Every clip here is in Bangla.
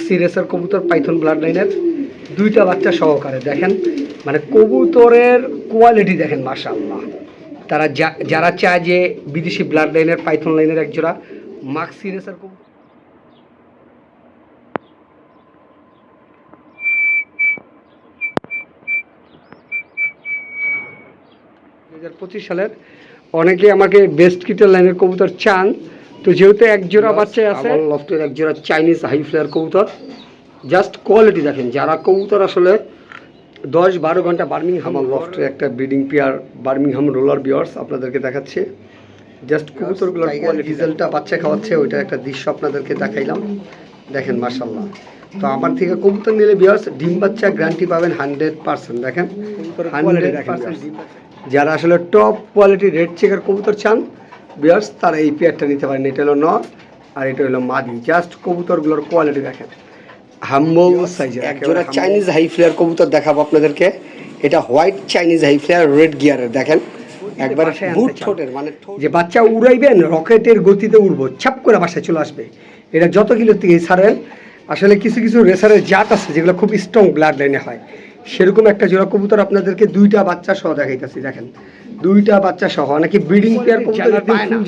মাক্সি রেসার কবুতর পাইথন ব্লাড লাইনের দুইটা বাচ্চা সহকারে, দেখেন। মানে কবুতরের কোয়ালিটি দেখেন, মাশাআল্লাহ। তারা যারা চায় যে বিদেশি ব্লাড লাইনের, পাইথন লাইনের একজোড়া মাক্সি রেসার কবুতর। হাজার পঁচিশ সালের অনেকে আমাকে বেস্ট কিটার লাইনের কবুতর চান। তো যেহেতু এক জোড়া বাচ্চা আছে লফটের এক জোড়া চাইনিজ হাই ফ্লেয়ার কবুতর। জাস্ট কোয়ালিটি দেখেন যারা কবুতর আসলে দশ বারো ঘণ্টা বার্মিংহাম লফটের একটা ব্রিডিং পেয়ার বার্মিংহাম রোলার বিয়ার্স আপনাদেরকে দেখাচ্ছে। জাস্ট কবুতরগুলোর কোয়ালিটি রিজাল্টটা বাচ্চা খাওয়াচ্ছে ওইটা একটা দৃশ্য আপনাদেরকে দেখাইলাম। দেখেন মার্শাল্লাহ তো আমার থেকে কবুতর নিলে বিয়ার্স ডিম বাচ্চা গ্যারান্টি পাবেন হান্ড্রেড পার্সেন্ট দেখেন? হান্ড্রেড পার্সেন্ট যারা আসলে টপ কোয়ালিটি রেড চেকার কবুতর চান বিয়ার্স তারা এই পেয়ারটা নিতে পারেন। এটা হলো নর আর এটা হলো মাদি। জাস্ট কবুতরগুলোর কোয়ালিটি দেখেন। হাম্বল সাইজের এক জোড়া চাইনিজ হাই ফ্লেয়ার কবুতর দেখাবো আপনাদেরকে। এটা white Chinese high flyer red গিয়ারের দেখেন। একবার বুট ঠোঁটের মানে যে বাচ্চা উড়াইবেন রকেটের গতিতে উড়বো ছাপ করে বাসায় চলে আসবে। এটা যত কিলো থেকে ছাড়েন আসলে কিছু কিছু রেসারের জাত আছে যেগুলো খুব স্ট্রং ব্লাড লাইনে হয়। সেরকম একটা জোড়া কবুতর আপনাদেরকে দুইটা বাচ্চা সহ দেখাইতেছি দেখেন। দুইটা বাচ্চা সহ অনেকে ব্রিডিং পেয়ার কবুতর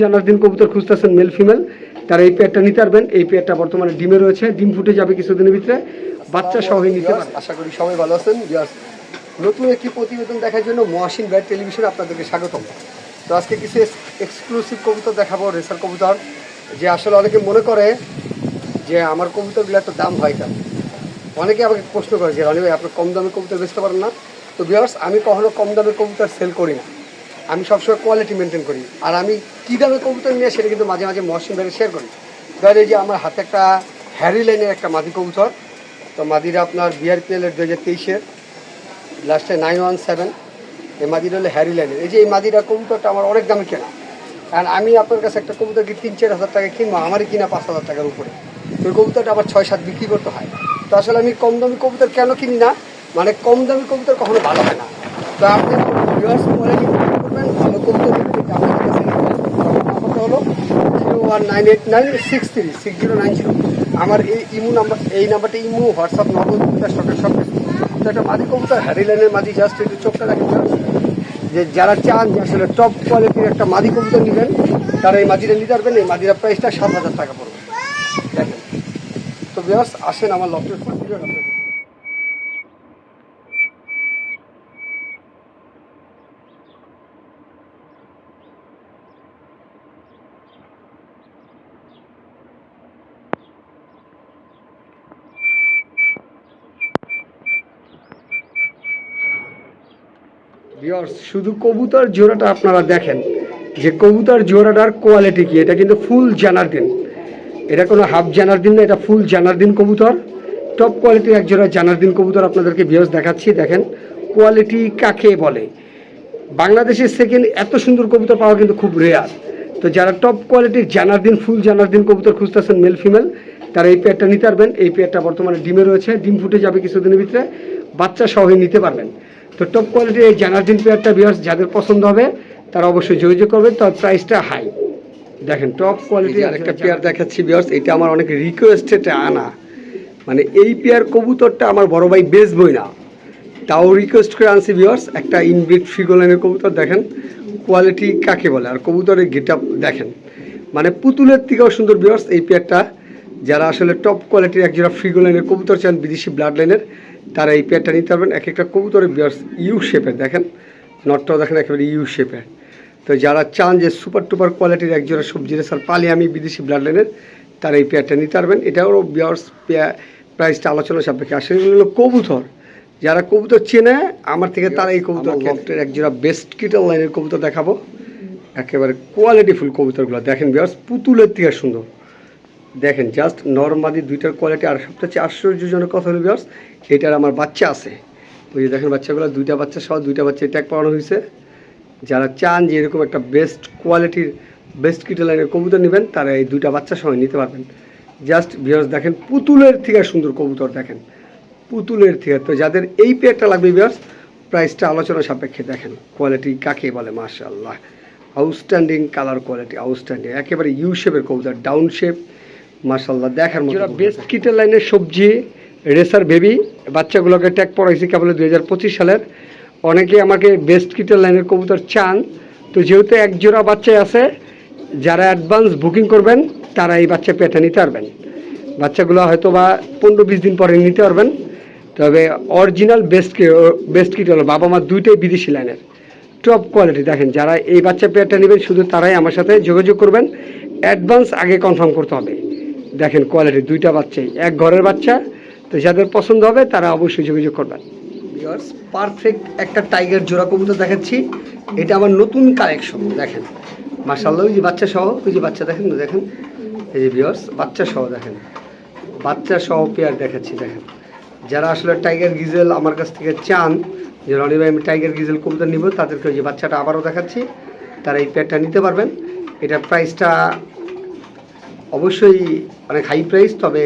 জানার দিন কবুতর খুঁজতেছেন মেল ফিমেল তারা এই পেয়ারটা নিতে পারবেন। এই পেয়ারটা বর্তমানে ডিমে রয়েছে ডিম ফুটে যাবে কিছুদিনের ভিতরে। বাচ্চা সহই নিতে পারবেন। আশা করি সবাই ভালো আছেন। নতুন একটি প্রতিবেদন দেখার জন্য মহাসিন ব্যাট টেলিভিশনে আপনাদেরকে স্বাগতম। তো আজকে কিছু এক্সক্লুসিভ কবুতর দেখাবো রেসার কবুতর। যে আসলে অনেকে মনে করে যে আমার কবুতরগুলো এত দাম হয় কেন অনেকে আমাকে প্রশ্ন করে যে, রনি ভাই, আপনি কম দামে কবুতর বেচতে পারেন না? তো বিয়ার্স আমি কখনো কম দামে কবুতর সেল করি না। আমি সবসময় কোয়ালিটি মেনটেন করি। আর আমি কী দামে কবুতর নিয়ে সেটা কিন্তু মাঝে মাঝে মহসিন ভাইয়ের শেয়ার করি ধর এই যে আমার হাতে একটা হ্যারি লাইনের একটা মাদি কবুতর, তো মাদিরা আপনার বিআরপিএল এর দু হাজার তেইশের লাস্টে নাইন ওয়ান সেভেন এই মাদিরা হলো হ্যারি লাইনের। এই যে এই মাদিরা কবুতরটা আমার অনেক দামে কেনা। কারণ আমি আপনার কাছে একটা কবুতর কি তিন, চার হাজার টাকা কিনবো? আমারই কিনা পাঁচ হাজার টাকার উপরে। তো ওই কবুতরটা আবার ছয়, সাত বিক্রি করতে হয়। তো আসলে আমি কম দামি কবুতর কেন কিনি না? মানে কম দামি কবুতর কখনো ভালো হয় না। তো আপনি quality করবেন? ভালো হলো zero nine eight nine six three six zero nine zero আমার এই ইমু নাম্বার, এই নাম্বারটা ইমু, হোয়াটসঅ্যাপ, নগদ সব কিছু। তো একটা মাদি কবুতর, হ্যারি লাইনের মাদি, জাস্ট একটু চোখটা রাখেন যে যারা চান যে আসলে টপ কোয়ালিটির একটা মাদি কবুতর নেবেন, তারা এই মাদিটা নিতে পারবেন। এই মাদিরা প্রাইসটা সাত হাজার টাকা পড়বে। তো আসেন আমার শুধু কবুতর জোড়াটা আপনারা দেখেন, যে কবুতর জোড়াটার কোয়ালিটি কি? এটা কিন্তু ফুল জানার দিন এটা কোনো হাফ জানার দিন না, এটা ফুল জানার দিন কবুতর। টপ কোয়ালিটির এক জোড়া জানার দিন কবুতর আপনাদেরকে ভিউয়ার্স দেখাচ্ছি, দেখেন কোয়ালিটি কাকে বলে। বাংলাদেশের সেকেন্ড এত সুন্দর কবুতর পাওয়া কিন্তু খুব রেয়ার তো যারা টপ কোয়ালিটির জানার দিন ফুল জানার দিন কবুতর খুঁজতেছেন মেল ফিমেল তারা এই পেয়ারটা নিতে পারবেন। এই পেয়ারটা বর্তমানে ডিমে রয়েছে, ডিম ফুটে যাবে কিছুদিনের ভিতরে, বাচ্চা সহই নিতে পারবেন। তো টপ কোয়ালিটির এই জানার দিন পেয়ারটা বিয়ার্স যাদের পছন্দ হবে, তারা অবশ্যই যোগাযোগ করবেন, তার প্রাইসটা হাই দেখেন টপ কোয়ালিটি আরেকটা পেয়ার দেখাচ্ছি বিয়ার্স এটা আমার অনেক রিকোয়েস্টেড আনা। মানে এই পেয়ার কবুতরটা আমার বড় ভাই বেচবই না। তাও রিকোয়েস্ট করে আনছি ভিওর্স একটা ইনব্রিড ফিগোলাইনের কবুতর দেখেন কোয়ালিটি কাকে বলে আর কবুতরের গেট দেখেন। মানে পুতুলের থেকেও সুন্দর ভিওর্স এই পেয়ারটা যারা আসলে টপ কোয়ালিটির এক একজোড়া ফিগোলাইনের কবুতর চান বিদেশি ব্লাড লাইনের তারা এই পেয়ারটা নিতে পারবেন। এক একটা কবুতরের বিয়ার্স ইউ শেপের দেখেন নটটাও দেখেন একেবারে ইউ শেপের তো যারা চান যে সুপার টুপার কোয়ালিটির একজোড়া সবজি রেসার পালি আমি বিদেশি ব্লাড লাইনের তারা এই পেয়ারটা নিতে পারবেন। এটাও ভিওর্স প্রাইসটা আলোচনা সাপেক্ষে আসলে এগুলো হলো কবুতর। যারা কবুতর চেনে আমার থেকে তারা এই কবুতর লফটের একজোড়া বেস্ট কিটার লাইনের কবুতর দেখাবো। একেবারে কোয়ালিটিফুল কবুতরগুলো দেখেন বিয়ার্স পুতুলের থেকে সুন্দর। দেখেন জাস্ট নর্মাদি দুইটার কোয়ালিটি আর সবচেয়ে আশ্চর্যজনক কথা হলো বিয়ার্স এটার আমার বাচ্চা আছে। ওই যে দেখেন বাচ্চাগুলো দুইটা বাচ্চা সহ দুইটা বাচ্চা ট্যাগ পাওয়ানো হয়েছে যারা চান যে এরকম একটা বেস্ট কোয়ালিটির বেস্ট কিটার লাইনের কবুতর নেবেন তারা এই দুইটা বাচ্চা সহ নিতে পারবেন। জাস্ট বিয়ার্স দেখেন পুতুলের থেকে সুন্দর কবুতর দেখেন। পুতুলের থেকে। তো যাদের এই পেয়ারটা লাগবে বিয়ার্স প্রাইসটা আলোচনা সাপেক্ষে দেখেন কোয়ালিটি কাকে বলে মাশাআল্লাহ। আউটস্ট্যান্ডিং কালার কোয়ালিটি আউটস্ট্যান্ডিং একেবারে ইউ শেপের কবুতর ডাউন শেপ মাশাল্লাহ দেখার মতো বেস্ট কিটের লাইনের সবজি রেসার বেবি বাচ্চাগুলোকে ট্যাগ পড়াইছি কেবল দুই হাজার পঁচিশ সালের। অনেকে আমাকে বেস্ট কিটের লাইনের কবুতর চান। তো যেহেতু এক জোড়া বাচ্চাই আছে, যারা অ্যাডভান্স বুকিং করবেন, তারা এই বাচ্চা পেটে নিতে পারবেন। বাচ্চাগুলো হয়তো বা পনেরো বিশ দিন পরে নিতে পারবেন। তবে অরিজিনাল বেস্ট বেস্ট কিট হলো বাবা মা দুইটাই বিদেশি লাইনের টপ কোয়ালিটি দেখেন, যারা এই বাচ্চা পেয়ারটা নেবেন, শুধু তারাই আমার সাথে যোগাযোগ করবেন। অ্যাডভান্স আগে কনফার্ম করতে হবে। দেখেন কোয়ালিটি দুইটা বাচ্চাই, এক ঘরের বাচ্চা। তো যাদের পছন্দ হবে, তারা অবশ্যই যোগাযোগ করবেন। পারফেক্ট একটা টাইগার জোড়া কবুতর দেখাচ্ছি। এটা আমার নতুন কালেকশন দেখেন। মার্শাল্লাহ ওই যে বাচ্চা সহ, ওই যে বাচ্চা, দেখেন না দেখেন। এই যে বিয়ার্স বাচ্চা সহ, দেখেন। বাচ্চা সহ পেয়ার দেখাচ্ছি, দেখেন। যারা আসলে টাইগার গিজেল আমার কাছ থেকে চান, যে রনি ভাই আমি টাইগার গিজেল কবুতর নিব, তাদেরকে ওই যে বাচ্চাটা আবারও দেখাচ্ছি। তারা এই পেয়ারটা নিতে পারবেন। এটার প্রাইসটা অবশ্যই অনেক হাই প্রাইস তবে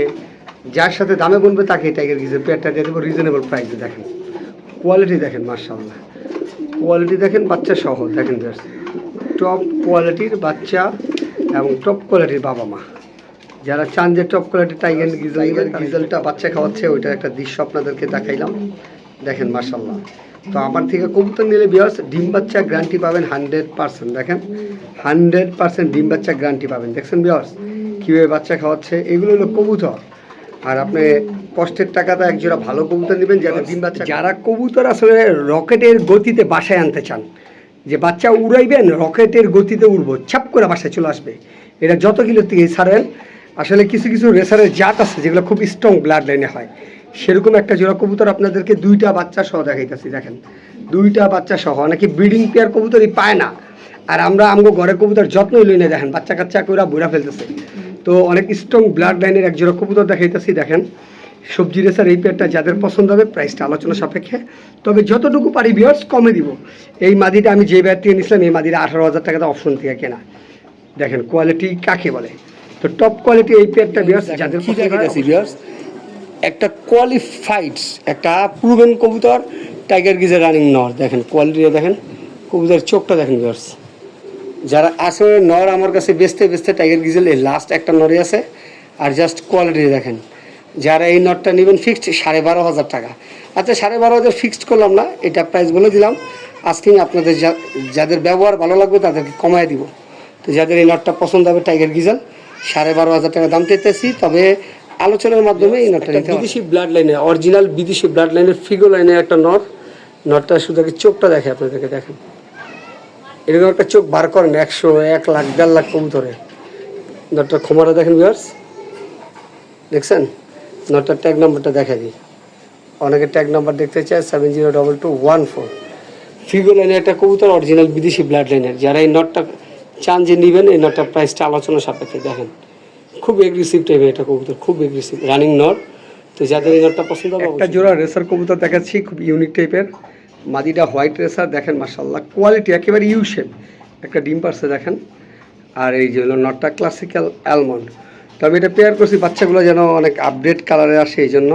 যার সাথে দামে বলবে তাকে টাইগার গিজেল পেয়ারটা দিয়ে দেবো। রিজনেবল প্রাইসে দেখেন। কোয়ালিটি দেখেন মার্শাল্লাহ কোয়ালিটি দেখেন বাচ্চা সহ দেখেন টপ কোয়ালিটির বাচ্চা এবং টপ কোয়ালিটির বাবা মা। যারা চান যে টপ কোয়ালিটি টাইগার গিজেল গিজেলটা বাচ্চা খাওয়াচ্ছে ওইটা একটা দৃশ্য আপনাদেরকে দেখাইলাম। দেখেন মার্শাল্লাহ তো আমার থেকে কবুতর নিলে বিয়ার্স ডিম বাচ্চা গ্যারান্টি পাবেন হান্ড্রেড পার্সেন্ট দেখেন হান্ড্রেড পার্সেন্ট ডিম বাচ্চা গ্যারান্টি পাবেন। দেখছেন বিয়ার্স কীভাবে বাচ্চা খাওয়াচ্ছে? এগুলো হলো কবুতর। আর আপনি কষ্টের টাকাতে একজোড়া ভালো কবুতর নেবেন যাতে ডিম বাচ্চা যারা কবুতর আসলে রকেটের গতিতে বাসায় আনতে চান, যে বাচ্চা উড়াইবেন, রকেটের গতিতে উড়বো, ছাপ করে বাসায় চলে আসবে। এটা যত কিলো থেকে ছাড়েন আসলে কিছু কিছু রেসারের জাত আছে যেগুলো খুব স্ট্রং ব্লাড লাইনে হয়। সেরকম একটা জোড়া কবুতর আপনাদেরকে দুইটা বাচ্চা সহ দেখাইতেছি, দেখেন। দুইটা বাচ্চা সহ, অনেকে ব্রিডিং পেয়ার কবুতরই পায় না। আর আমরা আমগো ঘরে কবুতর যত্নই লই না, দেখেন বাচ্চা কাচ্চা করে বুড়া ফেলতেছে। তো অনেক স্ট্রং ব্লাড লাইনের এক জোড়া কবুতর দেখাইতেছি দেখেন। সবজি রেসার এই পেয়ারটা যাদের পছন্দ হবে প্রাইসটা আলোচনা সাপেক্ষে। তবে যতটুকু পারি বিয়ার্স কমে দিব। এই মাদিটা আমি যে ব্যাট থেকে নিয়েছিলাম এই মাদিটা আঠারো হাজার টাকাতে অপশন থেকে কেনা। দেখেন কোয়ালিটি কাকে বলে? তো টপ কোয়ালিটি এই পেয়ারটা বিয়ার্স যাদের একটা কোয়ালিফাইড একটা প্রুভেন কবুতর টাইগার গিজের রানিং নর দেখেন কোয়ালিটি দেখেন কবুতরের চোখটা দেখেন ভিউয়ার্স যারা আসলে নর আমার কাছে বেচতে বেচতে টাইগার গিজেল এই লাস্ট একটা নরে আছে। আর জাস্ট কোয়ালিটি দেখেন যারা এই নটটা নেবেন ফিক্সড সাড়ে বারো হাজার টাকা। আচ্ছা সাড়ে বারো হাজার ফিক্সড করলাম না এটা প্রাইস বলে দিলাম। আজকে আপনাদের যাদের ব্যবহার ভালো লাগবে তাদেরকে কমায় দিব। তো যাদের এই নটটা পছন্দ হবে টাইগার গিজেল সাড়ে বারো হাজার টাকা দাম পেতেছি তবে আলোচনার মাধ্যমে এই নটটা নিতে বিদেশি ব্লাড লাইনে অরিজিনাল বিদেশি ব্লাড লাইনের ফিগো লাইনে একটা নট নটটা শুধু চোখটা দেখে আপনাদেরকে দেখেন এরকম একটা চোখ বার করেন একশো এক লাখ দেড় লাখ কবুতরে। নটটার ক্ষমতা দেখেন ভিউয়ার্স দেখছেন? নটটার ট্যাগ নাম্বারটা দেখা দিই। অনেকে ট্যাগ নাম্বার দেখতে চায় seven zero double two one four Figo লাইনের একটা কবুতর অরিজিনাল বিদেশি ব্লাড লাইনের যারা এই নটটা চান যে নেবেন এই নটটার প্রাইসটা আলোচনা সাপেক্ষে দেখেন। খুব এগ্রেসিভ টাইপের একটা কবুতর খুব এগ্রেসিভ রানিং নট তো যাদের এই নটটা পছন্দ হবে একটা জোড়া রেসার কবুতর দেখাচ্ছি খুব ইউনিক টাইপের মাদিটা হোয়াইট রেসার, দেখেন মার্শাল্লাহ কোয়ালিটি একেবারে ইউ শেপ একটা ডিম পারছে, দেখেন। আর এই যে হলো নটটা ক্লাসিক্যাল অ্যালমন্ড তবে এটা পেয়ার করছি, বাচ্চাগুলো যেন অনেক আপডেট কালারে আসে এই জন্য।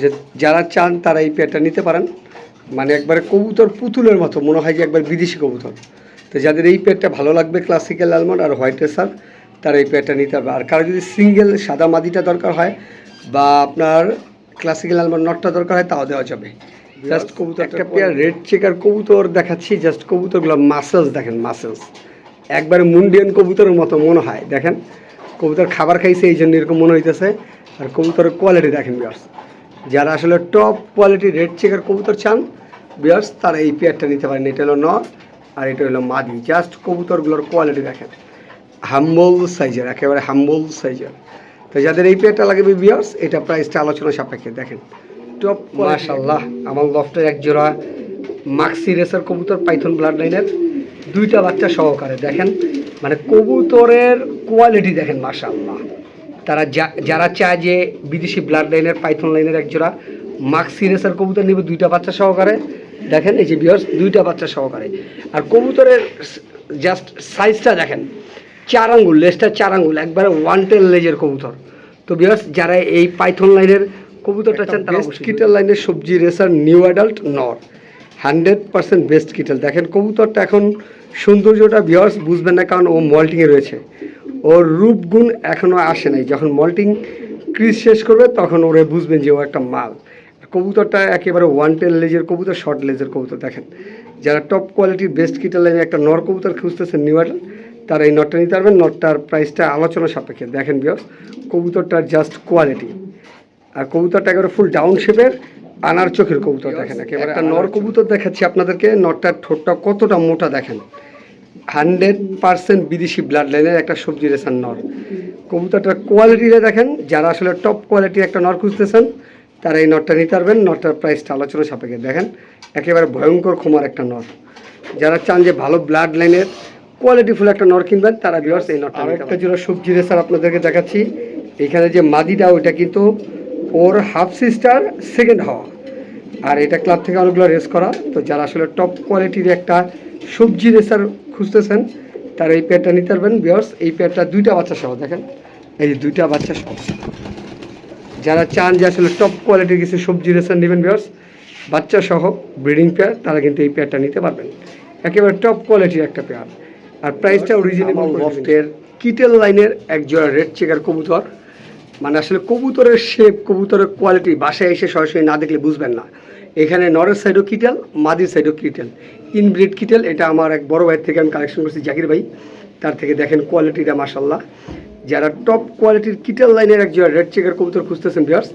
যে যারা চান, তারা এই পেয়ারটা নিতে পারেন। মানে একবারে কবুতর পুতুলের মতো, মনে হয় যে একবার বিদেশি কবুতর। তো যাদের এই পেয়ারটা ভালো লাগবে ক্লাসিক্যাল অ্যালমন্ড আর হোয়াইট রেসার, তারা এই পেয়ারটা নিতে হবে আর কারও যদি সিঙ্গেল সাদা মাদিটা দরকার হয়, বা আপনার ক্লাসিক্যাল অ্যালমন্ড নটটা দরকার হয়, তাও দেওয়া যাবে। জাস্ট কবুতর একটা পেয়ার রেড চেকার কবুতর দেখাচ্ছি জাস্ট কবুতরগুলো মাসেলস দেখেন মাসেলস একবারে মুন্ডিয়ান কবুতরের মতো মনে হয় দেখেন। কবুতর খাবার খাইছে এই জন্য এরকম মনে হইতেছে। আর কবুতরের কোয়ালিটি দেখেন বিয়ার্স যারা আসলে টপ কোয়ালিটি রেড চেকার কবুতর চান বিয়ার্স তারা এই পেয়ারটা নিতে পারেন। এটা হলো নর আর এটা হলো মাদি। জাস্ট কবুতরগুলোর কোয়ালিটি দেখেন। হাম্বল সাইজের একেবারে হাম্বল সাইজের তো যাদের এই পেয়ারটা লাগবে বিয়ার্স এটা প্রাইসটা আলোচনা সাপেক্ষে দেখেন। টপ মাশাল্লাহ আমার লফটের এক জোড়া মাক্সি রেসার কবুতর পাইথন ব্লাড লাইনের দুইটা বাচ্চা সহকারে, দেখেন মানে কবুতরের কোয়ালিটি দেখেন মাশাল্লাহ তারা যারা চায় যে বিদেশি ব্লাড লাইনের পাইথন লাইনের এক জোড়া মাক্সি রেসার কবুতর নিবে, দুইটা বাচ্চা সহকারে, দেখেন, এই যে বিয়ার্স দুইটা বাচ্চা সহকারে। আর কবুতরের জাস্ট সাইজটা দেখেন, চার আঙ্গুল, লেজটা চার আঙ্গুল, একবারে ওয়ান টেল লেজের কবুতর। তো বিয়ার্স যারা এই পাইথন লাইনের কবুতরটা চান বেস্ট কিটেল লাইনের সবজি রেসার নিউ অ্যাডাল্ট নর। Hundred percent best Kittel. দেখেন কবুতরটা এখন সৌন্দর্যটা বিয়ার্স বুঝবেন না কারণ ও মল্টিংয়ে রয়েছে। ওর রূপগুণ এখনও আসে নাই। যখন মল্টিং ক্রিজ শেষ করবে তখন ওরে বুঝবেন যে ও একটা মাল। কবুতরটা একেবারে ওয়ান টেল লেজের কবুতর শর্ট লেজের কবুতর। দেখেন যারা টপ কোয়ালিটির বেস্ট কিটার লাইনে একটা নর কবুতর খুঁজতেছেন নিউ আডাল তারা এই নটটা নিতে পারবেন। নটটার প্রাইসটা আলোচনা সাপেক্ষে। দেখেন বিয়স কবুতরটার জাস্ট কোয়ালিটি আর কবুতরটা একেবারে ফুল ডাউন শেপের আনার চোখের কবুতর দেখেন একেবারে একটা নর কবুতর দেখাচ্ছি আপনাদেরকে নটটার ঠোঁটটা কতটা মোটা দেখেন। হান্ড্রেড পার্সেন্ট বিদেশি ব্লাড লাইনের একটা সবজি রেসার নর। কবুতরটার কোয়ালিটিটা দেখেন যারা আসলে টপ কোয়ালিটির একটা নর খুঁজতেছেন তারা এই নটটা নিতে পারবেন নটটার প্রাইসটা আলোচনা সাপেক্ষে দেখেন একেবারে ভয়ঙ্কর ক্ষমার একটা নর। যারা চান যে ভালো ব্লাড লাইনের কোয়ালিটিফুল একটা নর কিনবেন তারা ভিউয়ার্স এই নটটা একটা জোড়া সবজি রেসার আপনাদেরকে দেখাচ্ছি এখানে যে মাদিটা ওইটা কিন্তু ওর হাফ সিস্টার সেকেন্ড হওয়া। আর এটা ক্লাব থেকে অনেকগুলো রেস করা। তো যারা আসলে টপ কোয়ালিটির একটা সবজি রেসার খুঁজতেছেন তারা এই পেয়ারটা নিতে পারবেন। বিয়ার্স এই পেয়ারটা দুইটা বাচ্চা সহ দেখেন। এই যে দুইটা বাচ্চা সহ। যারা চান যে আসলে টপ কোয়ালিটির কিছু সবজি রেসার নেবেন বিয়ার্স বাচ্চা সহ ব্রিডিং পেয়ার তারা কিন্তু এই পেয়ারটা নিতে পারবেন। একেবারে টপ কোয়ালিটির একটা পেয়ার আর প্রাইসটা অরিজিনাল কিটেল লাইনের এক জোড়া রেড চেকার কবুতর। মানে আসলে কবুতরের শেপ কবুতরের কোয়ালিটি বাসায় এসে সরাসরি না দেখলে বুঝবেন না। এখানে নরের সাইডও কিটেল মাদির সাইডও কিটেল। ইনব্রিড কিটেল, এটা আমার এক বড় ভাইয়ের থেকে আমি কালেকশন করছি, জাকির ভাই। তার থেকে দেখেন কোয়ালিটিটা মাসাল্লাহ যারা টপ কোয়ালিটির কিটেল লাইনের এক জোড়া রেড চেকের কবুতর খুঁজতেছেন ভিউয়ার্স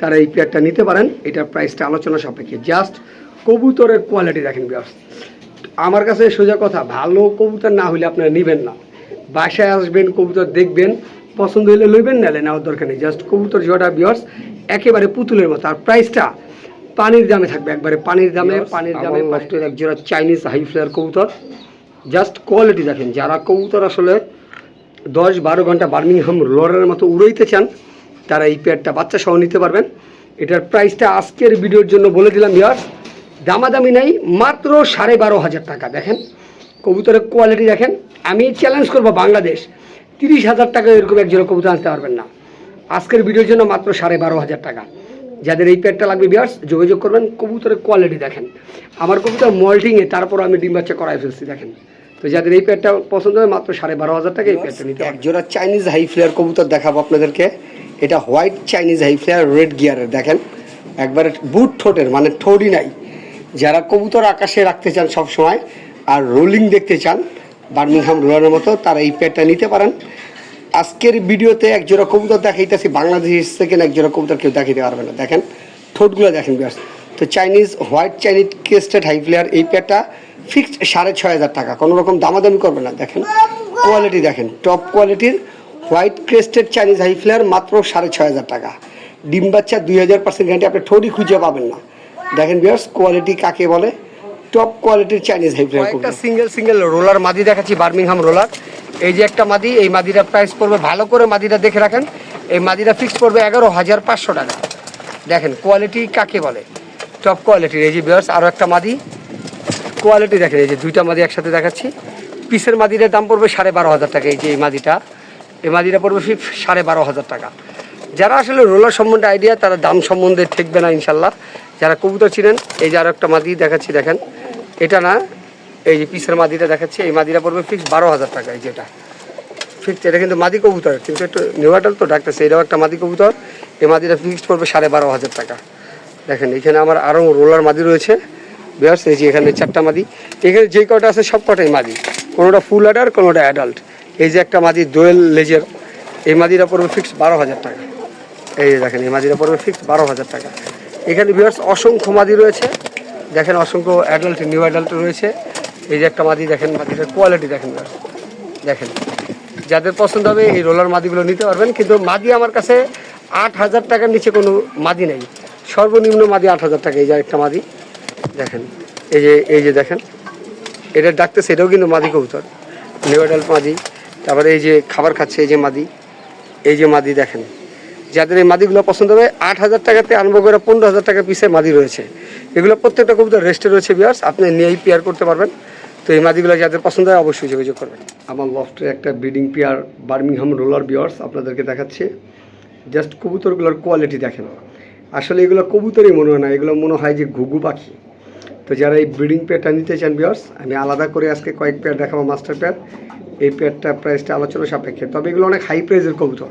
তারা এই পেয়ারটা নিতে পারেন। এটার প্রাইসটা আলোচনা সাপেক্ষে। জাস্ট কবুতরের কোয়ালিটি দেখেন ভিউয়ার্স আমার কাছে সোজা কথা, ভালো কবুতর না হলে আপনারা নেবেন না। বাসায় আসবেন, কবুতর দেখবেন পছন্দ হলে লইবেন নাহলে নেওয়ার দরকার নেই। জাস্ট কবুতর জোড়া বিয়ার্স একেবারে পুতুলের মতো। আর প্রাইসটা পানির দামে থাকবে একবারে পানির দামে পানির দামে এক জোড়া চাইনিজ হাই ফ্লেয়ার কবুতর। জাস্ট কোয়ালিটি দেখেন যারা কবুতর আসলে দশ বারো ঘণ্টা বার্মিংহাম রোলারের মতো উড়াইতে চান তারা এই পেয়ারটা বাচ্চা সহ নিতে পারবেন। এটার প্রাইসটা আজকের ভিডিওর জন্য বলে দিলাম ইয়ার দামাদামি নাই মাত্র সাড়ে বারো হাজার টাকা। দেখেন কবুতরের কোয়ালিটি দেখেন। আমি চ্যালেঞ্জ করব বাংলাদেশ। তিরিশ হাজার টাকা এরকম এক কবুতর আনতে পারবেন না। আজকের ভিডিওর জন্য মাত্র সাড়ে বারো হাজার টাকা। যাদের এই পেয়ারটা লাগবে বিয়ার্স যোগাযোগ করবেন, কবুতরের কোয়ালিটি দেখেন। আমার কবুতর মল্টিংয়ে তারপর আমি ডিম বাচ্চা করাই ফেলছি, দেখেন। তো যাদের এই পেয়ারটা পছন্দ হয়, মাত্র সাড়ে বারো হাজার টাকা এই পেয়ারটা নিতে এক জোড়া চাইনিজ হাই ফ্লেয়ার কবুতর দেখাবো আপনাদেরকে। এটা white Chinese high flyer red গিয়ারের দেখেন। একবারে বুট ঠোঁটের মানে ঠোঁটই নাই। যারা কবুতর আকাশে রাখতে চান সব সময় আর রোলিং দেখতে চান বার্মিংহাম রোলারের মতো, তারা এই প্যাডটা নিতে পারেন। আজকের ভিডিওতে এক জোড়া কবুতর দেখাইতেছি, বাংলাদেশ থেকে এক জোড়া কবুতর কেউ দেখাইতে পারবে না। দেখেন, ঠোঁটগুলো দেখেন বিয়ার্স তো Chinese white Chinese crested high flyer এই প্যাডটা ফিক্সড সাড়ে ছয় হাজার টাকা। কোনো রকম দামাদামি করবে না। দেখেন কোয়ালিটি দেখেন টপ কোয়ালিটির white crested Chinese high flyer মাত্র সাড়ে ছয় হাজার টাকা। ডিম বাচ্চা দুই হাজার পার্সেন্ট গ্যারান্টি আপনি ঠোঁটই খুঁজে পাবেন না। দেখেন বিয়ার্স কোয়ালিটি কাকে বলে? টপ কোয়ালিটির চাইনিজ হাই ফ্লেয়ার একটা সিঙ্গেল সিঙ্গেল রোলার মাদি দেখাচ্ছি বার্মিংহাম রোলার এই যে একটা মাদি এই মাদিটা প্রাইস পড়বে ভালো করে মাদিটা দেখে রাখেন। এই মাদিটা ফিক্স পড়বে এগারো হাজার পাঁচশো টাকা। দেখেন কোয়ালিটি কাকে বলে? টপ কোয়ালিটির এই যে বিয়ার্স আরও একটা মাদি। কোয়ালিটি দেখেন এই যে দুইটা মাদি একসাথে দেখাচ্ছি। পিসের মাদিটার দাম পড়বে সাড়ে বারো হাজার টাকা এই যে এই মাদিটা। এই মাদিটা পড়বে সাড়ে বারো হাজার টাকা। যারা আসলে রোলার সম্বন্ধে আইডিয়া তারা দাম সম্বন্ধে ঠেকবে না ইনশাল্লাহ। যারা কবুতর ছিলেন এই যে আরও একটা মাদি দেখাচ্ছি দেখেন। এটা না, এই যে পিসের মাদিটা দেখাচ্ছি, এই মাদিটা পড়বে ফিক্স বারো হাজার টাকা, এই যেটা ফিক্সড এটা কিন্তু মাদি কবুতর, কিন্তু একটু নিউয়াটাল তো, ডাকতেছে, এটাও একটা মাদি কবুতর। এই মাদিটা ফিক্সড পড়বে সাড়ে বারো হাজার টাকা। দেখেন, এখানে আমার আরও রোলার মাদি রয়েছে। বিয়ার্স এই যে এখানে চারটা মাদি। এখানে যে কটা আছে, সব কটাই মাদি। কোনোটা ফুল অ্যাডাল্ট কোনোটা অ্যাডাল্ট এই যে একটা মাদি দোয়েল লেজের এই মাদিটা পড়বে ফিক্স বারো হাজার টাকা। এই যে দেখেন, এই মাদিটা পড়বে ফিক্স বারো হাজার টাকা। এখানে বিয়ার্স অসংখ্য মাদি রয়েছে। দেখেন অসংখ্য অ্যাডাল্ট নিউ অ্যাডাল্ট রয়েছে। এই যে একটা মাদি দেখেন, মাদিটার কোয়ালিটি দেখেন। দেখেন, যাদের পছন্দ হবে এই রোলার মাদিগুলো নিতে পারবেন, কিন্তু মাদি আমার কাছে আট হাজার টাকার নিচে কোনো মাদি নেই। সর্বনিম্ন মাদি আট হাজার টাকা, এই যে একটা মাদি। দেখেন, এই যে এই যে দেখেন, এটা ডাকতে সেটাও কিন্তু মাদি কবুতর নিউডাল মাদি। তারপরে এই যে খাবার খাচ্ছে, এই যে মাদি, এই যে মাদি দেখেন। যাদের এই মাদিগুলো পছন্দ হবে, আট হাজার টাকাতে আরম্ভ করে পনেরো হাজার টাকা পিসে মাদি রয়েছে। এগুলো প্রত্যেকটা কবুতর রেস্টে রয়েছে বিয়ার্স আপনি নিয়েই পেয়ার করতে পারবেন। তো এই মাদিগুলো যাদের পছন্দ হয়, অবশ্যই যোগাযোগ করবেন। আমার লফটের একটা ব্রিডিং পেয়ার বার্মিংহাম রোলার বিয়ার্স আপনাদেরকে দেখাচ্ছে। জাস্ট কবুতরগুলোর কোয়ালিটি দেখেন। আসলে এগুলো কবুতরই মনে হয় না, এগুলো মনে হয় যে ঘুঘু পাখি। তো যারা এই ব্রিডিং পেয়ারটা নিতে চান বিয়ার্স আমি আলাদা করে আজকে কয়েক পেয়ার দেখাবো মাস্টার পেয়ার এই পেয়ারটা প্রাইসটা আলোচনা সাপেক্ষে। তবে এগুলো অনেক হাই প্রাইসের কবুতর।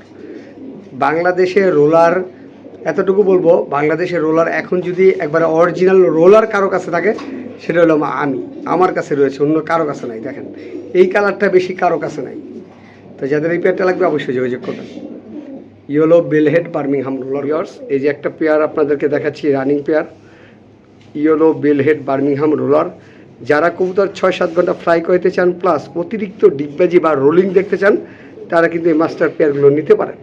বাংলাদেশে রোলার এতটুকু বলব, বাংলাদেশের রোলার এখন যদি একবারে অরিজিনাল রোলার কারও কাছে থাকে, সেটা হলো আমা- আমি। আমার কাছে রয়েছে, অন্য কারও কাছে নাই, দেখেন। এই কালারটা বেশি কারও কাছে নাই। তো যাদের এই পেয়ারটা লাগবে, অবশ্যই যোগাযোগ করবেন। ইয়েলো বেলহেড বার্মিংহাম রোলার ইয়ার্স এই যে একটা পেয়ার আপনাদেরকে দেখাচ্ছি running pair yellow baldhead Birmingham roller যারা কবুতর ছয়, সাত ঘণ্টা ফ্লাই করতে চান প্লাস অতিরিক্ত ডিগবাজি বা রোলিং দেখতে চান, তারা কিন্তু এই মাস্টার পেয়ারগুলো নিতে পারেন।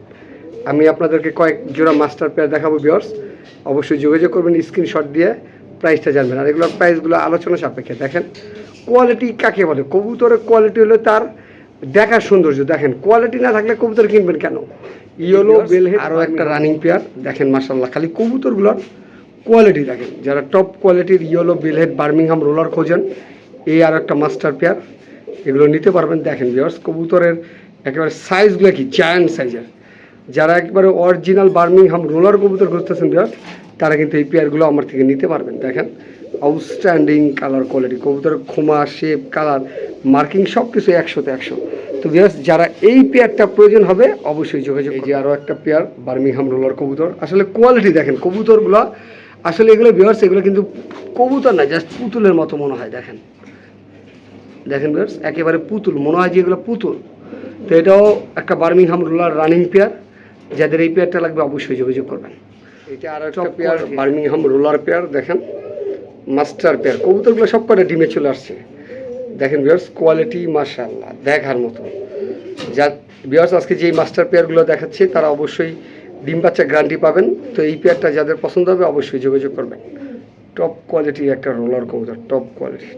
আমি আপনাদেরকে কয়েক জোড়া মাস্টার পেয়ার দেখাবো বিয়ার্স অবশ্যই যোগাযোগ করবেন স্ক্রিনশট দিয়ে প্রাইসটা জানবেন। আর এগুলোর প্রাইসগুলো আলোচনা সাপেক্ষে। দেখেন কোয়ালিটি কাকে বলে? কবুতরের কোয়ালিটি হলো তার দেখার সৌন্দর্য। দেখেন কোয়ালিটি না থাকলে কবুতর কিনবেন কেন? ইয়েলো বেলহেড আরও একটা রানিং পেয়ার দেখেন মার্শাল্লাহ খালি কবুতরগুলোর কোয়ালিটি দেখেন। যারা টপ কোয়ালিটির ইয়েলো বেলহেড বার্মিংহাম রোলার খোঁজেন এই আর একটা মাস্টার পেয়ার এগুলো নিতে পারবেন। দেখেন বিয়ার্স কবুতরের একেবারে সাইজগুলো কি? জায়ান্ট সাইজের যারা একবারে অরিজিনাল বার্মিংহাম রোলার কবুতর খুঁজতেছেন বিয়ার্স তারা কিন্তু এই পেয়ারগুলো আমার থেকে নিতে পারবেন। দেখেন আউটস্ট্যান্ডিং কালার কোয়ালিটি কবুতরের খোমা শেপ কালার মার্কিং সব কিছু একশোতে একশো। তো বিয়ার্স যারা এই পেয়ারটা প্রয়োজন হবে অবশ্যই যোগাযোগ এই যে আরও একটা পেয়ার বার্মিংহাম রোলার কবুতর। আসলে কোয়ালিটি দেখেন কবুতরগুলো আসলে এগুলো বিয়ার্স এগুলো কিন্তু কবুতর না জাস্ট পুতুলের মতো মনে হয় দেখেন। দেখেন বিয়ার্স একেবারে পুতুল মনে হয় যে এগুলো পুতুল। তো এটাও একটা বার্মিংহাম রোলার রানিং পেয়ার যাদের এই পেয়ারটা লাগবে অবশ্যই যোগাযোগ করবেন। এটা আর একটা পেয়ার বার্মিংহাম রোলার পেয়ার দেখেন মাস্টার পেয়ার কবুতরগুলো সব কটা ডিমে চলে আসছে। দেখেন বিয়ার্স কোয়ালিটি মার্শাল্লাহ দেখার মতো। যা বিয়ার্স আজকে যেই মাস্টার পেয়ারগুলো দেখাচ্ছে তারা অবশ্যই ডিম বাচ্চা গ্যারান্টি পাবেন। তো এই পেয়ারটা যাদের পছন্দ হবে অবশ্যই যোগাযোগ করবেন। টপ কোয়ালিটির একটা রোলার কবুতর টপ কোয়ালিটি